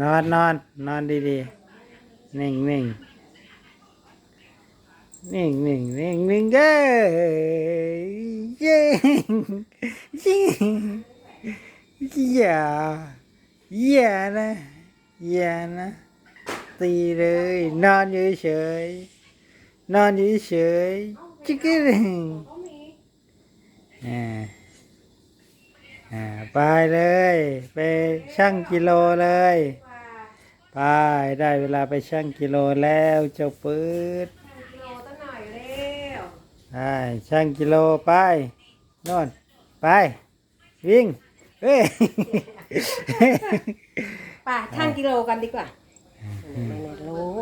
นอนนอนนอนดีๆนิ่งนิ่งนิ่งนิ่งนิ่งนิ่งเย้เย้เย้อย่าอย่านะอย่านะตีเลยนอนเฉยๆนอนเฉยๆจิกกิ้งเอ่า อ่าไปเลย ไปชั่งกิโลเลยว่าไปได้เวลาไปชั่งกิโลแล้วเจ้าปืดกิโลตั้งหน่อยเร็วไปชั่งกิโลไปโน่นไป วิ่งเฮ้ยไป่ะช่างกิโลกันดีกว่า ไม่รู้